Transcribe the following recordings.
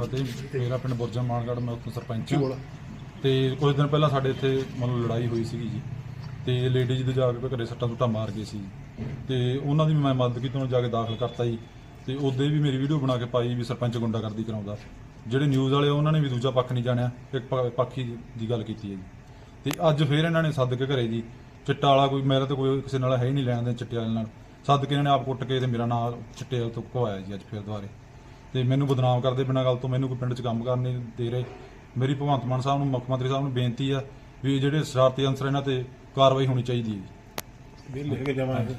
ਫਤਿਹ ਮੇਰਾ ਪਿੰਡ ਬੁਰਜਾ ਮਾਨਗੜ੍ਹ ਮੈਂ ਉੱਥੋਂ ਸਰਪੰਚ ਹਾਂ। ਤੇ ਕੁਝ ਦਿਨ ਪਹਿਲਾਂ ਸਾਡੇ ਇੱਥੇ ਮਤਲਬ ਲੜਾਈ ਹੋਈ ਸੀਗੀ ਜੀ। ਤੇ ਲੇਡੀਜ਼ ਦੇ ਜਾ ਕੇ ਘਰੇ ਸੱਟਾਂ ਸੁੱਟਾਂ ਮਾਰ ਗਏ ਸੀ ਤੇ ਉਹਨਾਂ ਦੀ ਮੈਂ ਮਦਦ ਕੀਤੀ ਉਹਨਾਂ ਜਾ ਕੇ ਦਾਖਲ ਕਰਤਾ ਜੀ। ਤੇ ਉਹਦੇ ਵੀ ਮੇਰੀ ਵੀਡੀਓ ਬਣਾ ਕੇ ਪਾਈ ਵੀ ਸਰਪੰਚ ਗੁੰਡਾਗਰਦੀ ਕਰਾਉਂਦਾ। ਜਿਹੜੇ ਨਿਊਜ਼ ਵਾਲੇ ਉਹਨਾਂ ਨੇ ਵੀ ਦੂਜਾ ਪੱਖ ਨਹੀਂ ਜਾਣਿਆ ਇੱਕ ਪੱਖੀ ਦੀ ਗੱਲ ਕੀਤੀ ਹੈ ਜੀ। ਤੇ ਅੱਜ ਫੇਰ ਇਹਨਾਂ ਨੇ ਸੱਦ ਕੇ ਘਰੇ ਜੀ। ਚਿੱਟਾ ਵਾਲਾ ਕੋਈ ਮੇਰਾ ਤਾਂ ਕੋਈ ਕਿਸੇ ਨਾਲ ਹੈ ਹੀ ਨਹੀਂ ਲੈਣ ਦੇ ਚਿੱਟੇ ਵਾਲੇ ਨਾਲ। ਸੱਦ ਕੇ ਇਹਨਾਂ ਨੇ ਆਪ ਕੁੱਟ ਕੇ ਤੇ ਮੇਰਾ ਨਾਂ ਚਿੱਟੇ ਵਾਲੇ ਤੋਂ ਕਵਾਇਆ ਜੀ ਅੱਜ ਫੇਰ ਦੁਬਾਰੇ। ਤੇ ਮੈਨੂੰ ਬਦਨਾਮ ਕਰਦੇ ਬਿਨਾਂ ਗੱਲ ਤੋਂ ਮੈਨੂੰ ਕੋਈ ਪਿੰਡ 'ਚ ਕੰਮ ਕਰਨ ਨਹੀਂ ਦੇ ਰਹੇ। ਮੇਰੀ ਭਗਵੰਤ ਮਾਨ ਸਾਹਿਬ ਨੂੰ ਮੁੱਖ ਮੰਤਰੀ ਸਾਹਿਬ ਨੂੰ ਬੇਨਤੀ ਆ ਵੀ ਜਿਹੜੇ ਸ਼ਰਾਰਤੀ ਅੰਸਰ ਇਹਨਾਂ ਤੇ ਕਾਰਵਾਈ ਹੋਣੀ ਚਾਹੀਦੀ ਹੈ। ਬਿੱਲ ਲੈ ਕੇ ਜਾਵਾਂਗੇ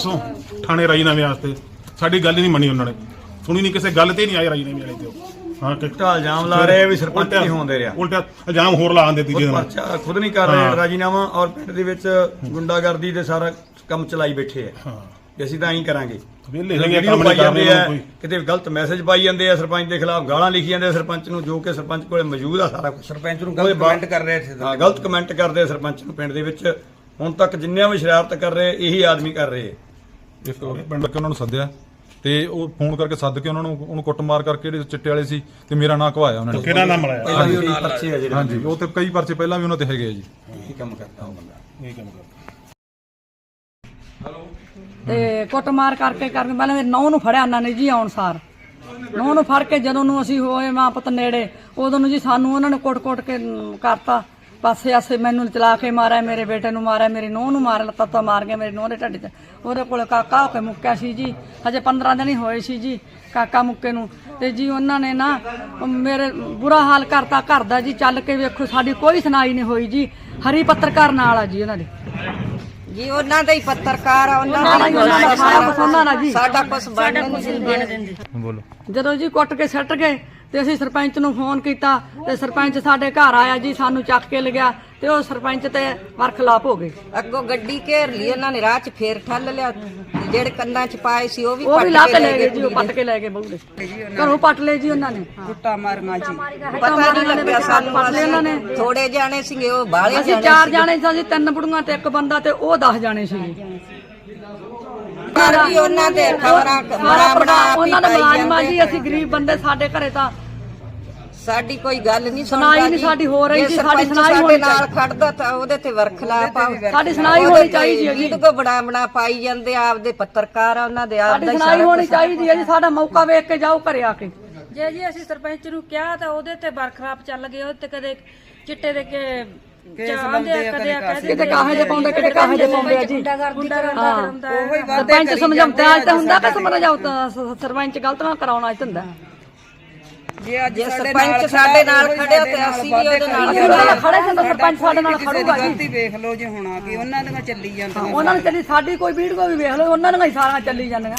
ਸੋ ਥਾਣੇ ਰਾਜੀਨਾਮੇ ਵਾਸਤੇ। ਸਾਡੀ ਗੱਲ ਹੀ ਨਹੀਂ ਮੰਨੀ ਉਹਨਾਂ ਨੇ। ਸੁਣੀ ਨਹੀਂ ਕਿਸੇ ਗੱਲ ਤੇ ਹੀ ਨਹੀਂ ਆਏ ਰਾਜੀਨਾਮੇ ਵਾਲੇ ਤੇ। ਉਹ। ਹਾਂ ਕਿ ਤਾਂ ਇਲਜ਼ਾਮ ਲਾ ਰਹੇ ਆ ਵੀ ਸਰਪੰਚ ਉਲਟਾ- ਨਹੀਂ ਹੋਂਦੇ ਰਿਹਾ। ਉਲਟਾ ਇਲਜ਼ਾਮ ਹੋਰ ਲਾ ਆਂਦੇ ਤੀਜੇ ਦਿਨ। ਪਰਚਾ ਖੁਦ ਨਹੀਂ ਕਰ ਰਹੇ ਹਾਂ। ਰਾਜੀਨਾਮਾ ਔਰ ਪਿੰਡ ਦੇ ਵਿੱਚ ਗੁੰਡਾਗਰਦੀ ਦੇ ਸਾਰਾ ਕੰਮ ਚਲਾਈ ਬੈਠੇ ਆ। ਹਾਂ। ਵੀ ਅਸੀਂ ਤਾਂ ਐਂ ਕਰਾਂਗੇ। ਵਿਹਲੇ ਹੈਗੇ ਕੰਮ ਨਹੀਂ ਕਰਦੇ ਆ ਕਿਤੇ ਗਲਤ ਮੈਸੇਜ ਪਾਈ ਜਾਂਦੇ ਆ ਸਰਪੰਚ ਦੇ ਖਿਲਾਫ ਗਾਲਾਂ ਲਿਖੀ ਜਾਂਦੇ ਆ ਸਰਪੰਚ ਨੂੰ ਜੋ ਕਿ ਸਰਪੰਚ ਕੋਲੇ ਮੌਜੂਦ ਆ ਸਾਰਾ ਕੁਝ ਸਰਪੰਚ ਨੂੰ ਉਹਦੇ ਗਲਤ ਬਾਅਦ- ਕਮੈਂਟ ਕਰ ਰਹੇ ਸੀ ਹਾਂ ਗਲਤ ਕਮੈਂਟ ਕਰਦੇ ਆ ਸਰਪੰਚ ਨੂੰ ਪਿੰਡ ਦੇ ਵਿੱਚ। ਹੁਣ ਤੱਕ ਜਿੰਨਿਆਂ ਵੀ ਸ਼ਰਾਰਤ ਕਰ ਰਹੇ ਇਹੀ ਆਦਮੀ ਕਰ ਰਹੇ ਆ। ਪਿੰਡ ਕੇ ਉਹਨਾਂ ਨੂੰ ਸੱਦਿਆ। ਤੇ ਉਹ ਫੋਨ ਕਰਕੇ ਸੱਦ ਕੇ ਉਹਨਾਂ ਨੂੰ ਉਹਨੂੰ ਕੁੱਟਮਾਰ ਕਰਕੇ ਜਿਹੜੇ ਚਿੱਟੇ ਵਾਲੇ ਸੀ ਤੇ ਮੇਰਾ ਨਾਂ ਘਵਾਇਆ ਉਹਨਾਂ ਨੇ। ਕਿਹੜਾ ਨਾਮ ਲਾਇਆ ਪਹਿਲਾਂ ਵੀ ਕਈ ਪਰਚੇ ਆ ਜਿਹੜੇ ਹਾਂਜੀ ਉਹ ਤੇ ਕਈ ਪਰਚੇ ਪਹਿਲਾਂ ਵੀ ਉਹਨਾਂ ਤੇ ਹੈਗੇ ਆ ਜੀ। ਇਹ ਕੰਮ ਕਰਦਾ ਉਹ ਬੰਦਾ। ਇਹ ਕੰਮ ਕਰਦਾ। ਤੇ ਕੁੱਟਮਾਰ ਕਰਕੇ ਕਰਕੇ ਪਹਿਲਾਂ ਮੇਰੇ ਨੌ ਨੂੰ ਫੜਿਆ ਉਹਨਾਂ ਨੇ ਜੀ ਆਉਣ ਸਾਰ। ਨੌ ਨੂੰ ਫੜ ਕੇ ਜਦੋਂ ਨੂੰ ਅਸੀਂ ਹੋਏ ਮਾਂ ਪੁੱਤ ਨੇੜੇ, ਉਦੋਂ ਨੂੰ ਜੀ ਸਾਨੂੰ ਉਹਨਾਂ ਨੇ ਕੁੱਟ-ਕੁੱਟ ਕੇ ਕਰਤਾ। ਪਾਸੇ ਆਸੇ ਮੈਨੂੰ ਚਲਾ ਕੇ ਮਾਰਿਆ, ਮੇਰੇ ਬੇਟੇ ਨੂੰ ਮਾਰਿਆ, ਮੇਰੀ ਨੂੰਹ ਨੂੰ ਮਾਰਿਆ, ਲੱਤਾਂ ਤੋਂ ਮਾਰ ਗਿਆ ਮੇਰੀ ਨੂੰਹ ਦੇ ਢੱਡ 'ਚ। ਉਹਦੇ ਕੋਲ ਕਾਕਾ ਹੋ ਕੇ ਮੁੱਕਿਆ ਸੀ ਜੀ, ਹਜੇ 15 ਦਿਨ ਹੀ ਹੋਏ ਸੀ ਜੀ ਕਾਕਾ ਮੁੱਕੇ ਨੂੰ। ਤੇ ਜੀ ਉਹਨਾਂ ਨੇ ਨਾ ਮੇਰੇ ਬੁਰਾ ਹਾਲ ਕਰਤਾ ਘਰ ਦਾ ਜੀ, ਚੱਲ ਕੇ ਵੇਖੋ, ਸਾਡੀ ਕੋਈ ਸੁਣਾਈ ਨਹੀਂ ਹੋਈ ਜੀ। ਹਰੀ ਪੱਤਰਕਾਰ ਨਾਲ ਆ ਜੀ ਉਹਨਾਂ ਦੇ। ਜੀ ਉਹਨਾਂ ਦਾ ਹੀ ਪੱਤਰਕਾਰ ਆ ਉਹਨਾਂ ਦਾ ਹੀ ਉਹਨਾਂ ਦਾ ਸਾਰਾ ਕੁਛ। ਉਹਨਾਂ ਦਾ ਜੀ। ਸਾਡਾ ਕੁਝ ਬਣ ਨਹੀਂ ਦਿੰਦੇ ਬੋਲੋ। ਜਦੋਂ ਜੀ ਕੁੱਟ ਕੇ ਸੱਟ ਗਏ ਤੇ ਅਸੀਂ ਸਰਪੰਚ ਨੂੰ ਫੋਨ ਕੀਤਾ ਤੇ ਸਰਪੰਚ ਸਾਡੇ ਘਰ ਆਇਆ ਜੀ ਸਾਨੂੰ ਚੱਕ ਕੇ ਲਗਿਆ ਤੇ ਉਹ ਸਰਪੰਚ ਤੇ ਵਰਖਲਾਪ ਹੋ ਗਏ। ਅੱਗੋਂ ਗੱਡੀ ਘੇਰ ਲਈ ਉਹਨਾਂ ਨੇ ਰਾਹ 'ਚ ਫੇਰ ਠੱਲ ਲਿਆ। ਜਿਹੜੇ ਕੰਨਾਂ 'ਚ ਪਾਏ ਸੀ ਉਹ ਵੀ ਉਹ ਵੀ ਪੱਟ ਲਾ ਕੇ ਲੈ ਗਏ ਗਏ ਜੀ ਉਹ ਪੱਟ ਕੇ ਲੈ ਗਏ ਬਹੂ ਦੇ ਘਰੋਂ ਪੱਟ ਲਏ ਜੀ ਉਹਨਾਂ ਨੇ। ਗੁੱਟਾ ਮਾਰੀਆਂ ਜੀ। ਪਤਾ ਨਹੀਂ ਲੱਗਿਆ ਸਾਨੂੰ ਪੱਟ ਲਏ ਉਹਨਾਂ ਨੇ। ਥੋੜੇ ਜਾਣੇ ਸੀਗੇ ਉਹ ਬਾਹਲੇ ਅਸੀਂ ਚਾਰ ਜਾਣੇ ਸਾਂ ਜੀ ਤਿੰਨ ਬੁੜੀਆਂ ਤੇ ਇੱਕ ਬੰਦਾ ਤੇ ਉਹ 10 ਜਾਣੇ ਸੀ ਪਰ ਵੀ ਉਹਨਾਂ ਦੇ ਖਬਰਾਂ ਬਣਾ ਬਣਾ ਆਪ ਹੀ ਉਹਨਾਂ ਦੇ ਜਾਂਦੇ ਜੀ ਅਸੀਂ ਗਰੀਬ ਬੰਦੇ ਸਾਡੇ ਘਰੇ ਤਾਂ ਸਾਡੀ ਕੋਈ ਗੱਲ ਨਹੀਂ ਸੁਣਾਈ ਨਹੀਂ। ਸਾਡੀ ਹੋ ਰਹੀ ਜੇ ਸੀ, ਸਾਡੀ ਸੁਣਾਈ ਹੋਣੀ ਨਾਲ ਖੜਦਾ ਤਾਂ ਉਹਦੇ ਤੇ ਵਰਖਲਾਪ ਆ ਸਾਡੀ ਸੁਣਾਈ ਹੋਣੀ ਚਾਹੀਦੀ ਹੈ ਜੀ। ਵੀਡੀਓ ਬਣਾ ਬਣਾ ਪਾਈ ਜਾਂਦੇ ਆ, ਆਪਦੇ ਪੱਤਰਕਾਰ ਆ ਉਹਨਾਂ ਦੇ ਆਪ ਸਾਡੀ ਦਾ ਹੀ ਸੁਣਾਈ ਹੋਣੀ ਚਾਹੀਦੀ ਹੈ ਜੀ ਸਾਡਾ ਮੌਕਾ ਵੇਖ ਕੇ ਜਾਓ ਘਰੇ ਆ ਕੇ। ਜੇ ਜੀ ਅਸੀਂ ਸਰਪੰਚ ਨੂੰ ਕਿਹਾ ਤਾਂ ਉਹਦੇ ਤੇ ਬਰਖਲਾਫ ਚੱਲ ਗਏ ਉਹ ਤੇ ਕਦੇ ਚਿੱਟੇ ਦੇ ਕੇ ਚਾਹੁੰਦੇ ਆ ਕਦੇ ਆ ਕਦੇ ਕਿਤੇ ਕਾਹੇ ਦੇ ਪਾਉਂਦੇ ਕਿਤੇ ਕਾਹੇ ਦੇ ਪਾਉਂਦੇ ਆ ਜੀ। ਗੁੰਡਾਗਰਦੀ ਕਰਾਉਂਦਾ ਹੁੰਦਾ ਸਰਪੰਚ ਸਮਝਾਉਂਦਾ ਅੱਜ ਤਾਂ ਹੁੰਦਾ ਕਿ ਸਮਝਾਉਂਦਾ ਸਰਪੰਚ ਗਲਤੀਆਂ ਕਰਾਉਣਾ ਅੱਜ ਹੁੰਦਾ। ਜੇ ਸਰਪੰਚ ਸਾਡੇ ਨਾਲ ਖੜਿਆ ਤੇ ਅਸੀਂ ਵੀ ਉਹਦੇ ਨਾਲ ਅਸੀਂ ਉਹਨਾਂ ਨਾਲ ਖੜੇ ਸੀ ਤਾਂ ਸਰਪੰਚ ਸਾਡੇ ਨਾਲ ਖੜੂਗਾ ਜੀ। ਗਲਤੀ ਵੇਖ ਲਓ ਜੇ ਹੋਣਾ ਕਿ ਉਹਨਾਂ ਦੀਆਂ ਚੱਲੀ ਜਾਂਦੀਆਂ ਉਹਨਾਂ ਨੇ ਚੱਲੀ ਸਾਡੀ ਕੋਈ ਵੀਡੀਓ ਵੀ ਵੇਖ ਲਓ ਉਹਨਾਂ ਦੀਆਂ ਹੀ ਸਾਰੀਆਂ ਚੱਲੀ ਜਾਂਦੀਆਂ।